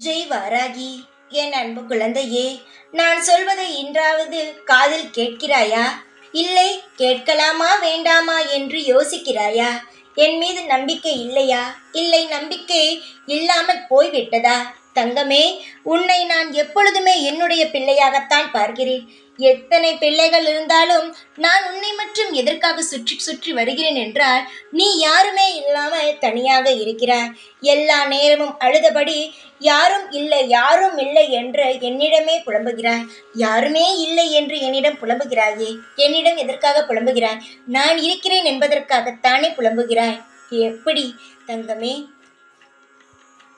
ஜெய் வாராகி என் அன்பு குழந்தையே நான் சொல்வதை இன்றாவது காதில் கேட்கிறாயா? இல்லை கேட்கலாமா வேண்டாமா என்று யோசிக்கிறாயா? என் மீது நம்பிக்கை இல்லையா? இல்லை நம்பிக்கை இல்லாமல் போய்விட்டதா? தங்கமே உன்னை நான் எப்பொழுதுமே என்னுடைய பிள்ளையாகத்தான் பார்க்கிறேன். எத்தனை பிள்ளைகள் இருந்தாலும் நான் உன்னை மட்டும் எதற்காக சுற்றி சுற்றி வருகிறேன் என்றால் நீ யாருமே இல்லாமல் தனியாக இருக்கிறாய். எல்லா நேரமும் அழுதபடி யாரும் இல்லை யாரும் இல்லை என்று என்னிடமே புலம்புகிறாய். யாருமே இல்லை என்று என்னிடம் புலம்புகிறாயே என்னிடம் எதற்காக புலம்புகிறாய்? நான் இருக்கிறேன் என்பதற்காகத்தானே புலம்புகிறாய். எப்படி தங்கமே?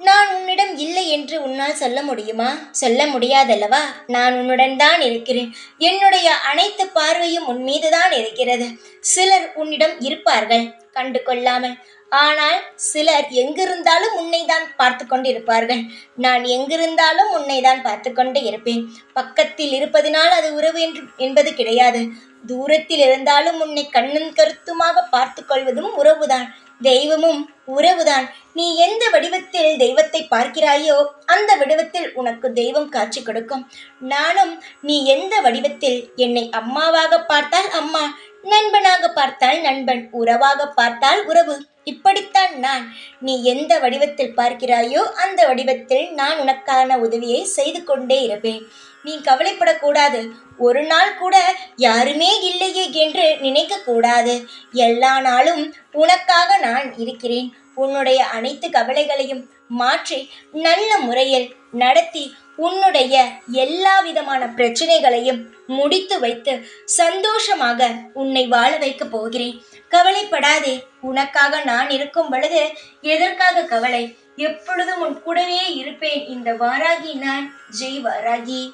நான் உன்னிடம் இல்லை என்று உன்னால் சொல்ல முடியுமா? சொல்ல முடியாதல்லவா? நான் உன்னுடன் தான் இருக்கிறேன். என்னுடைய அனைத்து பார்வையும் உன் மீதுதான் இருக்கிறது. சிலர் உன்னிடம் இருப்பார்கள் கண்டு கொள்ளாமல். ஆனால் சிலர் எங்கிருந்தாலும் உன்னை தான் பார்த்து கொண்டு இருப்பார்கள் நான் எங்கிருந்தாலும் உன்னை தான் பார்த்து கொண்டு இருப்பேன். பக்கத்தில் இருப்பதினால் அது உறவு என்று என்பது கிடையாது. தூரத்தில் இருந்தாலும் உன்னை கண்ணன் கருத்துமாக பார்த்து கொள்வதும் உறவுதான். தெய்வமும் உறவுதான். நீ எந்த வடிவத்தில் தெய்வத்தை பார்க்கிறாயோ அந்த வடிவத்தில் உனக்கு தெய்வம் காட்சி கொடுக்கும். நானும் நீ எந்த வடிவத்தில் என்னை அம்மாவாக பார்த்தால் அம்மா நண்பனாக பார்த்தால் நண்பன் உறவாக பார்த்தால் உறவு. இப்படித்தான் நான் நீ எந்த வடிவத்தில் பார்க்கிறாயோ அந்த வடிவத்தில் நான் உனக்கான உதவியை செய்து கொண்டே இருப்பேன். நீ கவலைப்படக்கூடாது. ஒரு நாள் கூட யாருமே இல்லையே என்று நினைக்க கூடாது எல்லா நாளும் உனக்காக நான் இருக்கிறேன். உன்னுடைய அனைத்து கவலைகளையும் மாற்றி நல்ல முறையில் நடத்தி உன்னுடைய எல்லா விதமான பிரச்சனைகளையும் முடித்து வைத்து சந்தோஷமாக உன்னை வாழ வைக்கப் போகிறேன். கவலைப்படாதே. உனக்காக நான் இருக்கும் பொழுது எதற்காக கவலை? எப்பொழுதும் உன் கூடவே இருப்பேன். இந்த வாராகி நான். ஜெய் வாராகி.